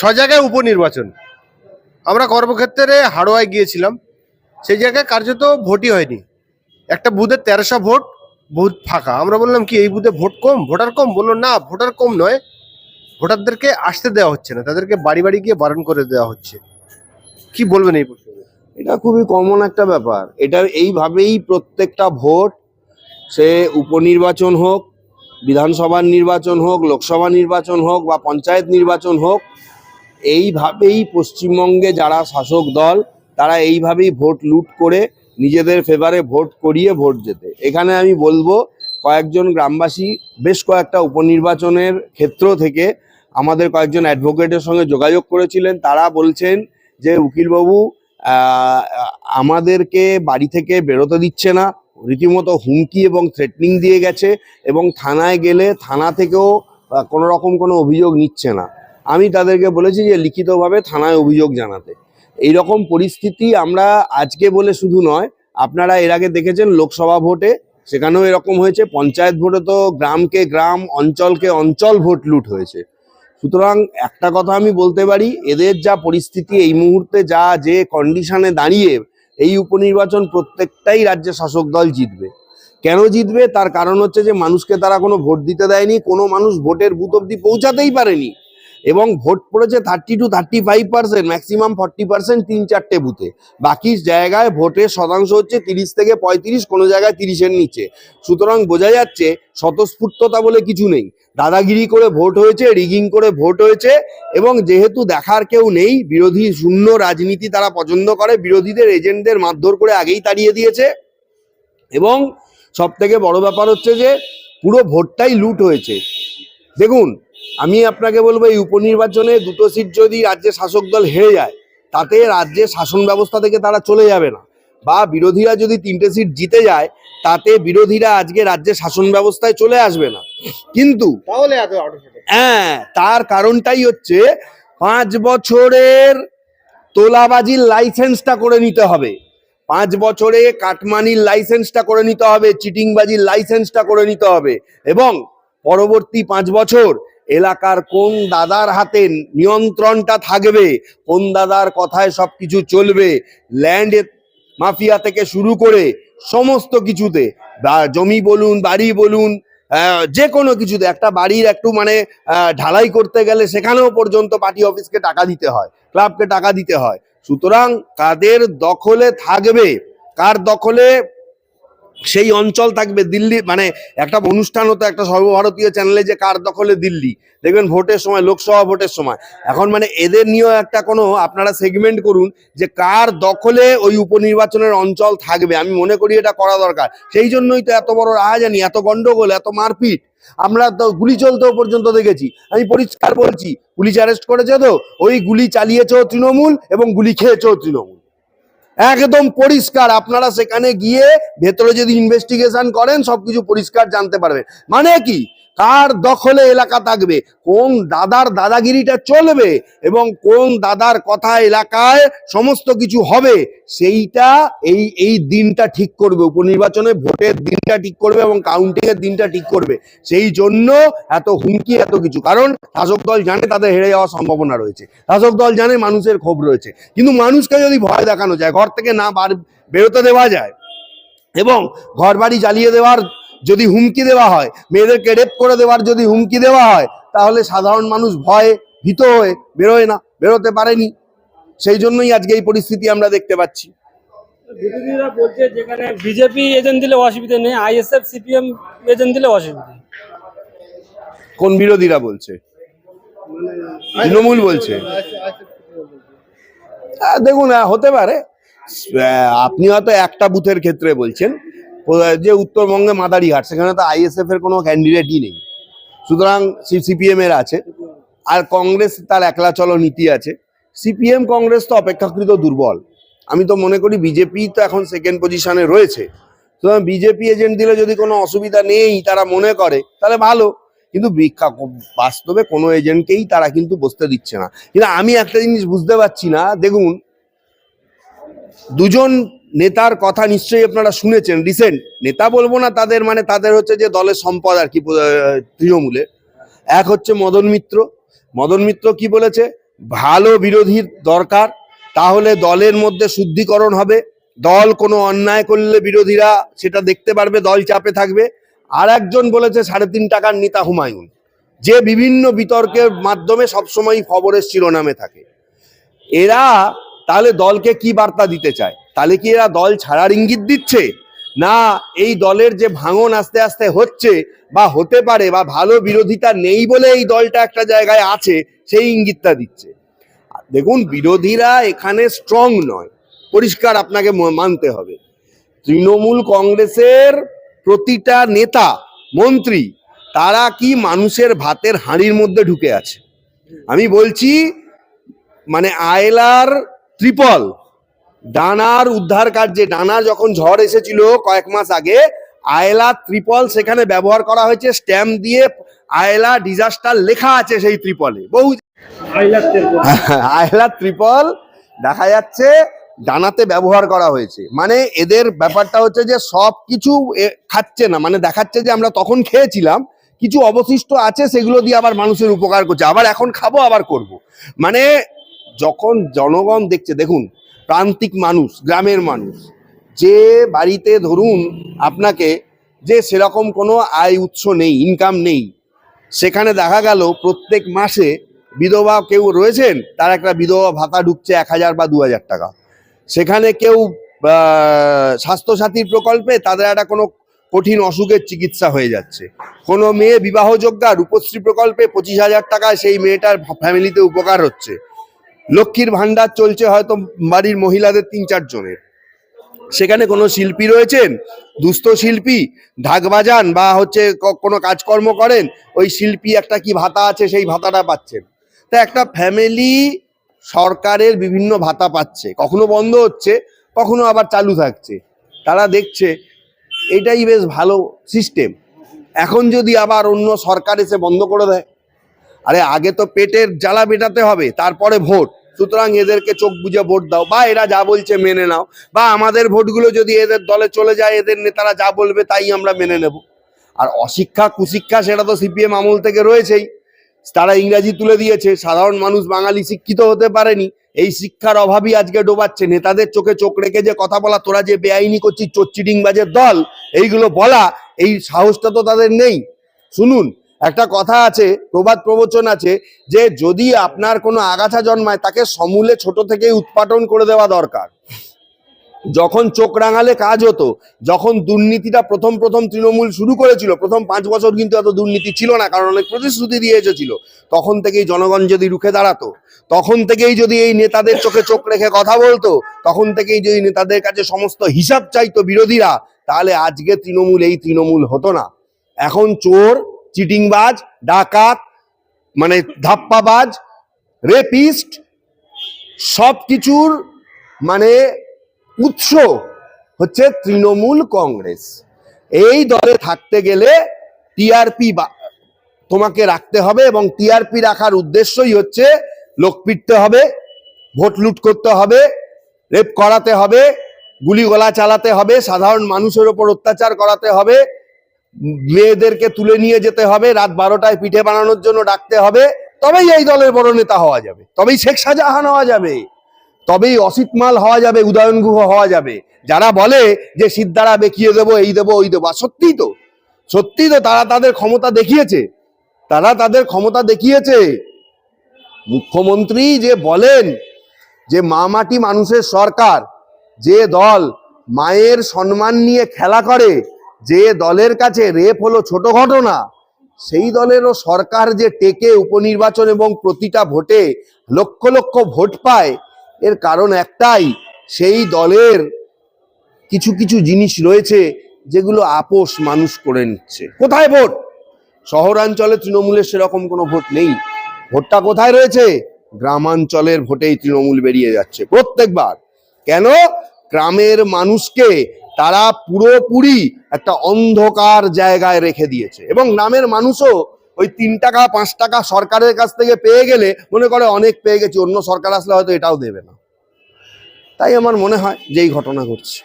ছ জায়গায় উপনির্বাচন। আমরা কর্মক্ষেত্রে হাড়োয়ায় গিয়েছিলাম। সেই জায়গায় কার্যত ভোটই হয়নি। একটা বুথে তেরোশো ভোট, বুথ ফাঁকা। আমরা বললাম কি, এই বুথে ভোট কম? ভোটার কম? বলল, না, ভোটার কম নয়। ভোটারদেরকে আসতে দেওয়া হচ্ছে না। তাদেরকে বাড়ি বাড়ি গিয়ে বারণ করে দেওয়া হচ্ছে। কি বলবেন এই এটা খুবই কমন একটা ব্যাপার। এটা এইভাবেই প্রত্যেকটা ভোট, সে উপনির্বাচন হোক, বিধানসভার নির্বাচন হোক, লোকসভা নির্বাচন হোক বা পঞ্চায়েত নির্বাচন হোক এইভাবেই পশ্চিমবঙ্গে যারা শাসক দল, তারা এইভাবেই ভোট লুট করে নিজেদের ফেভারে ভোট করিয়ে ভোট যেতে এখানে আমি বলব, কয়েকজন গ্রামবাসী, বেশ কয়েকটা উপনির্বাচনের ক্ষেত্র থেকে আমাদের কয়েকজন অ্যাডভোকেটের সঙ্গে যোগাযোগ করেছিলেন। তারা বলছেন যে, উকিলবাবু আমাদেরকে বাড়ি থেকে বেরোতে দিচ্ছে না। রীতিমতো হুমকি এবং থ্রেটনিং দিয়ে গেছে এবং থানায় গেলে থানা থেকেও কোনো রকম কোনো অভিযোগ নিচ্ছে না। আমি তাদেরকে বলেছি যে লিখিতভাবে থানায় অভিযোগ জানাতে। এই রকম পরিস্থিতি আমরা আজকে বলে শুধু নয়, আপনারা এর আগে দেখেছেন লোকসভা ভোটে, সেখানেও এরকম হয়েছে, পঞ্চায়েত ভোটে তো গ্রামকে গ্রাম, অঞ্চলকে অঞ্চল ভোট লুট হয়েছে। সুতরাং একটা কথা আমি বলতে পারি, এদের যা পরিস্থিতি এই মুহূর্তে যা যে কন্ডিশনে দাঁড়িয়ে, এই উপনির্বাচন প্রত্যেকটাই রাজ্যে শাসক দল জিতবে। কেন জিতবে? তার কারণ হচ্ছে যে মানুষকে তারা কোনো ভোট দিতে দেয়নি, কোনো মানুষ ভোটের বুথ অব্দি পৌঁছাতেই পারেনি। এবং ভোট পড়েছে thirty two thirty five percent maximum forty percent তিন চারটে বুথে বাকি জায়গায় ভোটের শতাংশ হচ্ছে তিরিশ থেকে পঁয়ত্রিশ, কোনো জায়গায় তিরিশের নিচে। সুতরাং বোঝা যাচ্ছে স্বতঃস্ফূর্ততা বলে কিছু নেই। দাদাগিরি করে ভোট হয়েছে রিগিং করে ভোট হয়েছে, এবং যেহেতু দেখার কেউ নেই, বিরোধী শূন্য রাজনীতি তারা পছন্দ করে, বিরোধীদের এজেন্টদের মারধর করে আগেই তাড়িয়ে দিয়েছে। এবং সব থেকে বড় ব্যাপার হচ্ছে যে পুরো ভোটটাই লুট হয়েছে। দেখুন আমি আপনাকে বলব এই উপনির্বাচনে দুটো সিট যদি রাজ্যের শাসক দল হেরে যায় তাতে রাজ্যের শাসন ব্যবস্থা থেকে তারা চলে যাবে না। বা বিরোধীরা যদি তিনটে সিট জিতে যায় তাতে বিরোধীরা আজকে রাজ্যের শাসন ব্যবস্থায় চলে আসবে না। কিন্তু তাহলে হ্যাঁ তার কারণটাই হচ্ছে পাঁচ বছরের তোলাবাজির লাইসেন্সটা করে নিতে হবে। পাঁচ বছরে কাটমানির লাইসেন্সটা করে নিতে হবে চিটিংবাজির লাইসেন্সটা করে নিতে হবে। এবং পরবর্তী পাঁচ বছর এলাকার কোন দাদার হাতে নিয়ন্ত্রণটা থাকবে? কোন দাদার কথায় সব কিছু চলবে? ল্যান্ড মাফিয়া থেকে শুরু করে সমস্ত কিছুতে জমি বলুন, বাড়ি বলুন যে কোনো কিছুতে, একটা বাড়ির একটু মানে ঢালাই করতে গেলে সেখানেও পর্যন্ত পার্টি অফিসকে টাকা দিতে হয়, ক্লাবকে টাকা দিতে হয়। সুতরাং কাদের দখলে থাকবে? কার দখলে সেই অঞ্চল থাকবে দিল্লি মানে একটা অনুষ্ঠান হতো একটা সর্বভারতীয় চ্যানেলে যে কার দখলে দিল্লি। দেখবেন ভোটের সময়, লোকসভা ভোটের সময়। এখন মানে এদের নিয়েও একটা কোনো আপনারা সেগমেন্ট করুন যে কার দখলে ওই উপনির্বাচনের অঞ্চল থাকবে। আমি মনে করি এটা করা দরকার। সেই জন্যই তো এত বড় রাহাজানি, এত গন্ডগোল, এত মারপিট। আমরা তো গুলি চলতেও পর্যন্ত দেখেছি। আমি পরিষ্কার বলছি, পুলিশ অ্যারেস্ট করেছে তো, ওই গুলি চালিয়েছে তৃণমূল এবং গুলি খেয়েছেও তৃণমূল। একদম পরিষ্কার। আপনারা সেখানে গিয়ে ভেতরে যদি ইনভেস্টিগেশন করেন, সবকিছু পরিষ্কার জানতে পারবেন। মানে কি? কার দখলে এলাকা থাকবে? কোন দাদার দাদাগিরিটা চলবে? এবং কোন দাদার কথা এলাকায় সমস্ত কিছু হবে? সেইটা এই এই দিনটা ঠিক করবে। উপনির্বাচনে ভোটের দিনটা ঠিক করবে এবং কাউন্টিং এর দিনটা ঠিক করবে। সেই জন্য এত হুমকি, এত কিছু। কারণ শাসক দল জানে তাদের হেরে যাওয়ার সম্ভাবনা রয়েছে। শাসক দল জানে মানুষের ক্ষোভ রয়েছে। কিন্তু মানুষকে যদি ভয় দেখানো যায়, ঘর থেকে না বার বেরোতে দেওয়া যায়। এবং ঘর বাড়ি জ্বালিয়ে দেওয়ার যদি হুমকি দেওয়া হয় মেয়েদেরকে রেপ করে দেওয়ার যদি হুমকি দেওয়া হয় তাহলে সাধারণ মানুষ ভয়ে ভীত হয়ে বেরোয় না বেরোতে পারেনি। সেই জন্যই আজকে এই পরিস্থিতি আমরা দেখতে পাচ্ছি। বিরোধীরা বলছে যেখানে বিজেপি এজেন্ট দিলে অসুবিধা নেই আইএসএফ সিপিএম এজেন্ট দিলে অসুবিধা। কোন বিরোধীরা বলছে? তৃণমূল বলছে। দেখুন হতে পারে। আপনি হয়তো একটা বুথের ক্ষেত্রে বলছেন, যে উত্তরবঙ্গে মাদারিহাট, সেখানে তো আইএসএফ এর কোনো ক্যান্ডিডেটই নেই। সুতরাং সিপিএম এর আছে, আর কংগ্রেস তার একলা চলো নীতি আছে। সিপিএম কংগ্রেস তো অপেক্ষাকৃত দুর্বল। আমি তো মনে করি বিজেপি তো এখন সেকেন্ড পজিশনে রয়েছে। সুতরাং বিজেপি এজেন্ট দিলে যদি কোনো অসুবিধা নেই, তারা মনে করে, তাহলে ভালো। কিন্তু বাস্তবে কোনো এজেন্টকেই তারা কিন্তু বসতে দিচ্ছে না। কিন্তু আমি একটা জিনিস বুঝতে পারছি না, দেখুন দুজন নেতার কথা নিশ্চয়ই আপনারা শুনেছেন রিসেন্ট নেতা বলব না তাদের মানে তাদের হচ্ছে যে দলের সম্পদ আর কি তৃণমূলে। এক হচ্ছে মদন মিত্র। মদন মিত্র কি বলেছে? ভালো বিরোধীর দরকার, তাহলে দলের মধ্যে শুদ্ধিকরণ হবে। দল কোনো অন্যায় করলে বিরোধীরা সেটা দেখতে পারবে, দল চাপে থাকবে। আর একজন বলেছে, সাড়ে তিন টাকার নেতা হুমায়ুন। যে বিভিন্ন বিতর্কের মাধ্যমে সবসময় খবরের শিরোনামে থাকে। এরা তাহলে দলকে কি বার্তা দিতে চায়? তাহলে কি এরা দল ছাড়ার ইঙ্গিত দিচ্ছে? না, এই দলের যে ভাঙন আস্তে আস্তে হচ্ছে বা হতে পারে বা ভালো বিরোধিতা নেই বলে এই দলটা একটা জায়গায় আছে, সেই ইঙ্গিতটা দিচ্ছে। দেখুন, বিরোধীরা এখানে স্ট্রং নয়। পরিষ্কার আপনাকে মানতে হবে। তৃণমূল কংগ্রেসের প্রতিটা নেতা, মন্ত্রী, তারা কি মানুষের ভাতের হাঁড়ির মধ্যে ঢুকে আছে? আমি বলছি মানে আয়লার ত্রিপল। ডানার উদ্ধার কার্যে ডানা যখন ঝড় এসেছিল কয়েক মাস আগে আয়লা ত্রিপল সেখানে ব্যবহার করা হয়েছে। স্ট্যাম্প দিয়ে আয়লা ডিজাস্টার লেখা আছে সেই ত্রিপলে। বহু আয়লা ত্রিপল। দেখা যাচ্ছে ডানাতে ব্যবহার করা হয়েছে। মানে এদের ব্যাপারটা হচ্ছে যে সব কিছু খাচ্ছে না। মানে দেখাচ্ছে যে আমরা তখন খেয়েছিলাম কিছু অবশিষ্ট আছে সেগুলো দিয়ে আবার মানুষের উপকার করছে। আবার এখন খাব আবার করব। মানে যখন জনগণ দেখছে, দেখুন, প্রান্তিক মানুষ, গ্রামের মানুষ, যে বাড়িতে ধরুন আপনাকে যে সেরকম কোনো আয় উৎস নেই ইনকাম নেই, সেখানে দেখা গেল প্রত্যেক মাসে বিধবা কেউ রয়েছেন, তার একটা বিধবা ভাতা ঢুকছে এক হাজার বা দু হাজার টাকা। সেখানে কেউ স্বাস্থ্যসাথীর প্রকল্পে তাদের একটা কোনো কঠিন অসুখের চিকিৎসা হয়ে যাচ্ছে। কোনো মেয়ে বিবাহযোগ্যা রূপশ্রী প্রকল্পে পঁচিশ হাজার টাকায় সেই মেয়েটার ফ্যামিলিতে উপকার হচ্ছে। লক্ষ্মীর ভান্ডার চলছে হয়তো বাড়ির মহিলাদের তিন চার জনের। সেখানে কোনো শিল্পী রয়েছেন? দুস্থ শিল্পী, ঢাক বাজান বা হচ্ছে কোনো কাজকর্ম করেন? ওই শিল্পী একটা কি ভাতা আছে, সেই ভাতাটা পাচ্ছেন। তা একটা ফ্যামিলি সরকারের বিভিন্ন ভাতা পাচ্ছে। কখনো বন্ধ হচ্ছে, কখনো আবার চালু থাকছে। তারা দেখছে, এটাই বেশ ভালো সিস্টেম এখন যদি আবার অন্য সরকার এসে বন্ধ করে দেয়, আরে আগে তো পেটের জ্বালা মেটাতে হবে, তারপরে ভোট। সুতরাং এদেরকে চোখ বুঝে ভোট দাও। বা এরা যা বলছে মেনে নাও। বা আমাদের ভোটগুলো যদি এদের দলে চলে যায়, এদের নেতারা যা বলবে তাই আমরা মেনে নেব। আর অশিক্ষা, কুশিক্ষা সেটা তো সিপিএম আমল থেকে রয়েছেই। তারা ইংরাজি তুলে দিয়েছে। সাধারণ মানুষ বাঙালি শিক্ষিত হতে পারেনি। এই শিক্ষার অভাবই আজকে ডোবাচ্ছে। নেতাদের চোখে চোখ রেখে যে কথা বলা, তোরা যে বেআইনি করছিস চোচ্চিডিং বাজের দল, এইগুলো বলা, এই সাহসটা তো তাদের নেই। শুনুন একটা কথা আছে, প্রবাদ প্রবচন আছে যে যদি আপনার কোনো আগাছা জন্মায়, তাকে সমূলে ছোট থেকেই উৎপাটন করে দেওয়া দরকার। যখন চোখ রাঙালে কাজ হতো, যখন দুর্নীতিটা প্রথম প্রথম তৃণমূল শুরু করেছিল, প্রথম পাঁচ বছর কিন্তু এত দুর্নীতি ছিল না, কারণ অনেক প্রতিশ্রুতি দিয়ে এসেছিল। তখন থেকেই জনগণ যদি রুখে দাঁড়াতো, তখন থেকেই যদি এই নেতাদের চোখে চোখ রেখে কথা বলতো, তখন থেকেই যদি নেতাদের কাছে সমস্ত হিসাব চাইতো বিরোধীরা, তাহলে আজকে তৃণমূল, এই তৃণমূল হতো না। এখন চোর চিটিংবাজ, ডাকাত মানে ধাপ্পাবাজ, রেপিস্ট সব কিছুর মানে উৎস হচ্ছে তৃণমূল কংগ্রেস। এই দলে থাকতে গেলে টিআরপি তোমাকে রাখতে হবে এবং টিআরপি রাখার উদ্দেশ্যই হচ্ছে লোক পিটতে হবে, ভোট লুট করতে হবে, রেপ করাতে হবে গুলিগোলা চালাতে হবে, সাধারণ মানুষের ওপর অত্যাচার করাতে হবে মেয়েদেরকে তুলে নিয়ে যেতে হবে, রাত বারোটায় পিঠে বানানোর জন্য ডাকতে হবে, তবেই এই দলের বড় নেতা হওয়া যাবে, তবেই শেখ শাহজাহান হওয়া যাবে, তবেই অসিত মাল হওয়া যাবে, উদয়ন গুহ হওয়া যাবে। যারা বলে যে সিদ্ধারা বেঁকিয়ে দেবো, এই দেবো, ওই দেবো, আর সত্যিই তো সত্যি তো তারা তাদের ক্ষমতা দেখিয়েছে, তারা তাদের ক্ষমতা দেখিয়েছে। মুখ্যমন্ত্রী যে বলেন যে মা মাটি মানুষের সরকার, যে দল মায়ের সম্মান নিয়ে খেলা করে যে দলের কাছে রেপ হলো ছোট ঘটনা, সেই দলেরও সরকার যে টেকে উপনির্বাচন এবং প্রতিটা ভোটে লক্ষ লক্ষ ভোট পায়, এর কারণ একটাই, সেই দলের কিছু কিছু জিনিস রয়েছে যেগুলো আপোষ মানুষ করে নিচ্ছে। কোথায় ভোট? শহরাঞ্চলে তৃণমূলের সেরকম কোনো ভোট নেই। ভোটটা কোথায় রয়েছে? গ্রামাঞ্চলের ভোটেই তৃণমূল বেরিয়ে যাচ্ছে প্রত্যেকবার। কেন? গ্রামের মানুষকে তারা পুরোপুরি একটা অন্ধকার জায়গায় রেখে দিয়েছে। এবং নামের মানুষও ওই তিন টাকা, পাঁচ টাকা সরকারের কাছ থেকে পেয়ে গেলে মনে করে অনেক পেয়ে গেছি, অন্য সরকার আসলে হয়তো এটাও দেবে না। তাই আমার মনে হয় যে এই ঘটনা ঘটছে।